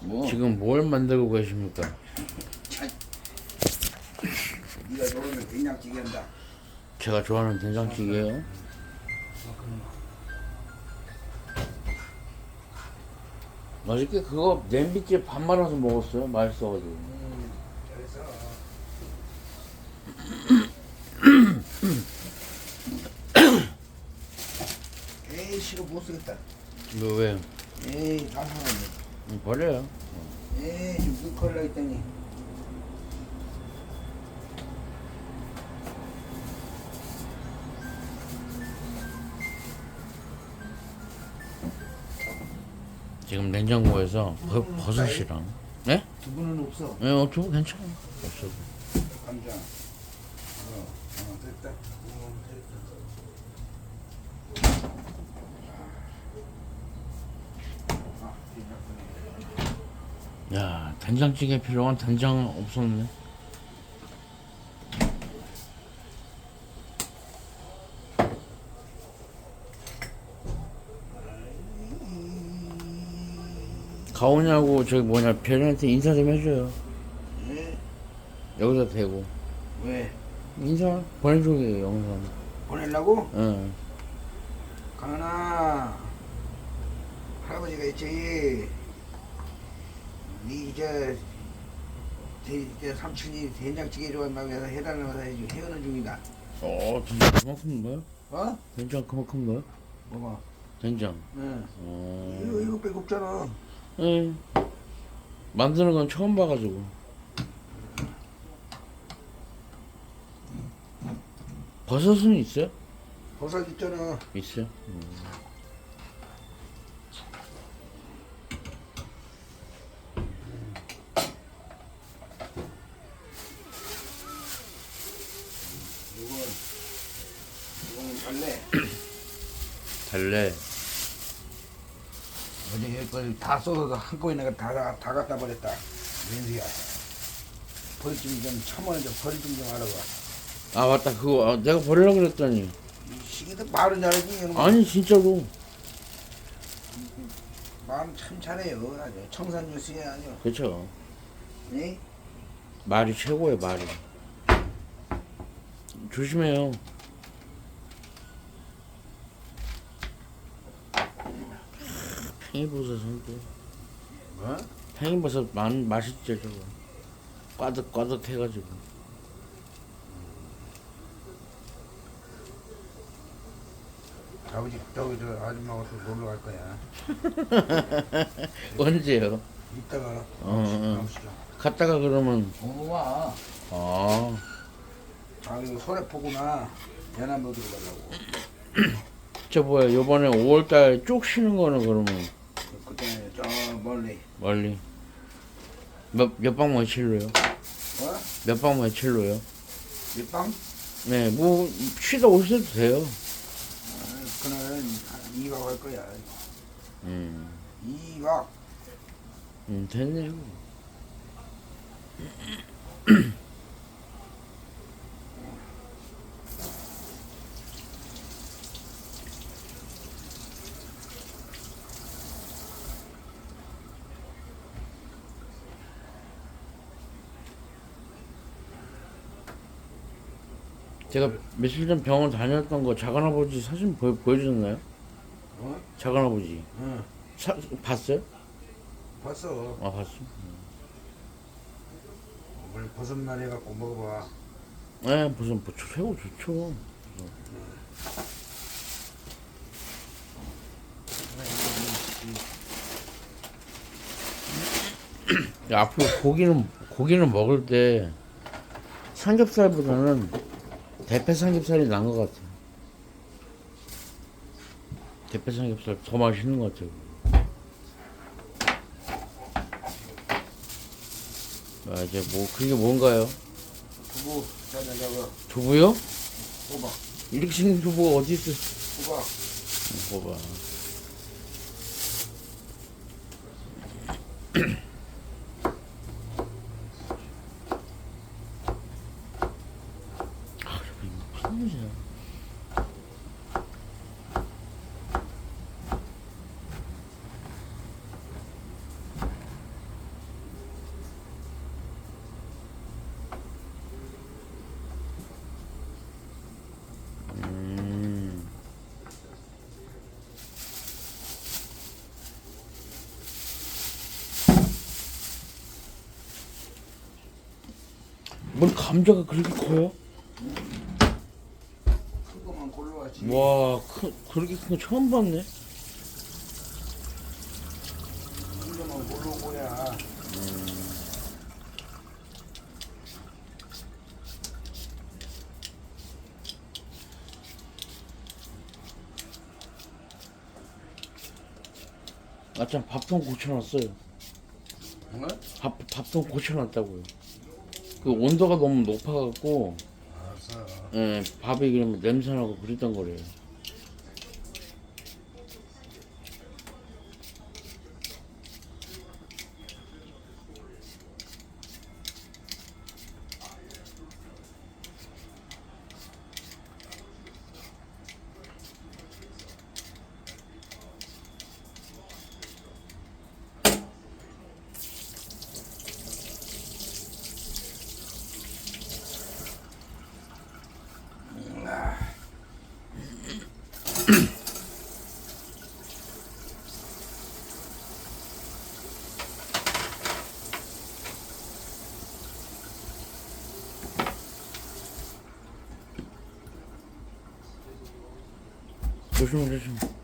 뭐? 지금 뭘 만들고 계십니까? 참. 네가 좋아하는 된장찌개 한다. 제가 좋아하는 된장찌개요. 맛있게 그거 냄비째 밥 말아서 먹었어요. 맛있어가지고. 음, 잘했어. 에이 싫어 못 쓰겠다. 이거 왜? 에이 다 사네. 음, 버려요. 에이 좀 넣걸라 했더니. 지금 냉장고에서 버, 버섯이랑. 네? 두부는 없어. 네, 어, 두부 괜찮아. 없어. 감자. 어, 어 됐다. 어, 됐다. 아, 된장찌개. 야, 된장찌개 필요한 된장 없었네. 가오냐고 저기 뭐냐 별한테 인사 좀 해줘요. 네? 여기다 대고 왜? 인사 보내줘요 영상. 보내려고? 응. 강은아 할아버지가 있지 니저 저 삼촌이 된장찌개 좋아한다고 해서 해달라고 해서 지금 헤어는 중이다 어, 된장 그만큼 넣어요? 어? 된장 그만큼 넣어요? 뭐가? 된장. 응 어. 이거 이거 빼고 없잖아 예. 만드는 건 처음 봐가지고. 버섯은 있어요? 버섯 있잖아 있어요. 이건 이거는 달래 달래. 어제 이걸 다 쏟아서 한꺼번에 내가 다, 다, 다 갖다 버렸다. 민수야. 버리 좀좀 참아야 좀 버리 좀좀 알아봐 아 맞다. 그거 아, 내가 버리려고 그랬더니. 이 시기도 말은 잘하지 이놈아. 아니 진짜로. 마음 참 잘해요. 아주 청산 뉴스에 아주. 그쵸. 네? 말이 최고예요 말이. 조심해요 팽이버섯은 또 뭐? 팽이버섯 많 맛있죠 저거. 꽈득 꽈득 해가지고. 아버지 저기 저 아줌마하고 또 놀러 갈 거야. 언제요? 이따가 어, 어. 나오시죠. 갔다가 그러면. 어와. 아. 자기 소래포구나. 연안도 들어가려고. 저 뭐야 요번에 5월달 쭉 쉬는 거는 그러면 그때 저 멀리 멀리 몇몇박 며칠로요? 어? 몇박 며칠로요? 밑방? 네, 뭐 쉬다 오셔도 돼요. 아, 그날 2박 할 거야 음, 2박 음 됐네요. 제가 며칠 전 병원 다녔던 거 작은아버지 사진 보, 보여줬나요? 어? 작은아버지 응 사, 봤어요? 봤어 아 봤어. 오늘 버섯날 해갖고 먹어봐 네, 무슨 뭐 최고 좋죠. 야, 앞으로 고기는 고기는 먹을 때 삼겹살보다는 대패 삼겹살이 나은 것 같아. 대패 삼겹살 더 맛있는 것 같아요. 아, 이제 뭐 그게 뭔가요? 두부 저거 두부요? 호박 이렇게 생긴 두부가 어디 있어? 호박 봐봐. 아, 이거 무슨 일이야? 뭘 감자가 그렇게 커요? 큰 거만 골라왔지. 와, 크, 그렇게 큰 거 처음 봤네. 큰 거만 골라온 거야. 아참 밥통 고쳐놨어요. 응? 밥 밥통 고쳐놨다고요. 그 온도가 너무 높아갖고 알았어. 예, 밥이 그러면 냄새나고 그랬던 거래요. 조심해 조심.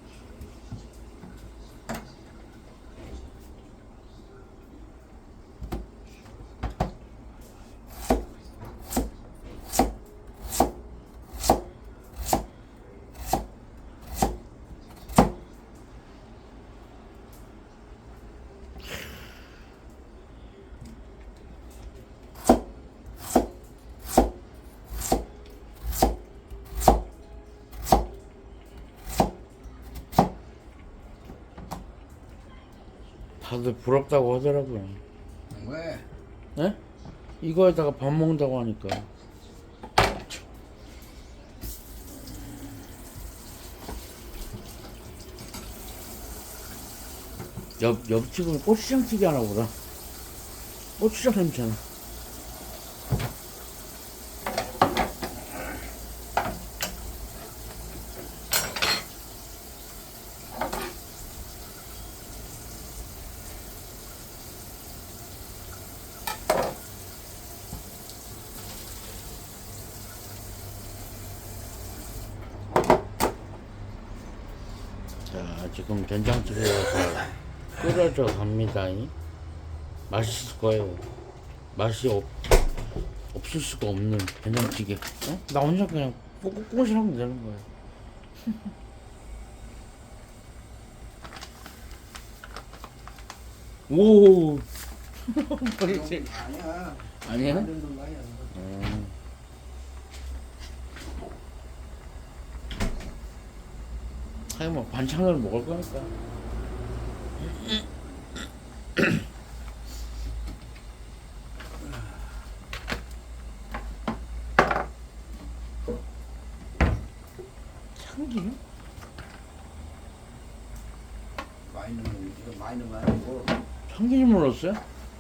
다들 부럽다고 하더라고요. 왜? 예? 이거에다가 밥 먹는다고 하니까. 옆, 옆집은 고추장 튀기 하나 보다. 고추장 냄새나. 자, 지금 된장찌개가 끓여져 갑니다. 이. 맛있을 거예요. 맛이 없, 없을 수가 없는 된장찌개. 어? 나 혼자 그냥 꼬꼬꼬시 하면 되는 거예요. 오! 아니야. 아니야. 음. 하긴 뭐 반찬으로 먹을 거니까. 참기름? 많이 넣으면 이거 많이 넣으면 안 되고. 참기름 넣었어요?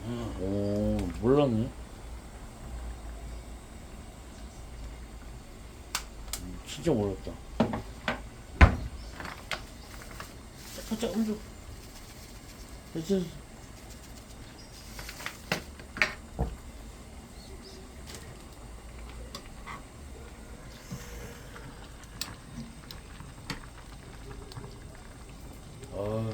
응. 오, 몰랐네. 음, 진짜 몰랐다. 살짝 음주. 됐어. 아.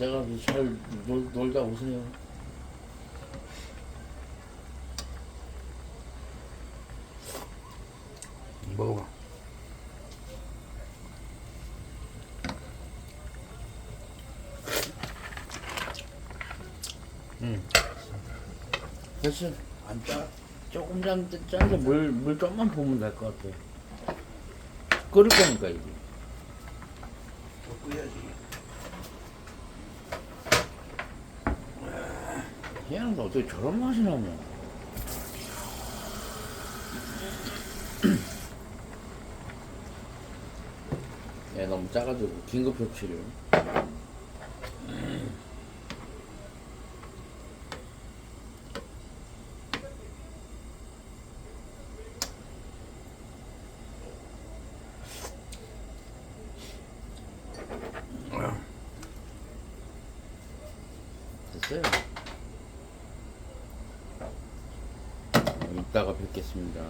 내가 잘 놀, 놀다 오세요. 됐어. 안 짜? 조금 짠, 짠데 물, 물 좀만 부으면 될 것 같아. 끓일 거니까, 이게. 더 끓여야지. 희한한데 어떻게 저런 맛이 나냐. 얘 너무 짜가지고 긴급 조치를. 있어요. 이따가 뵙겠습니다.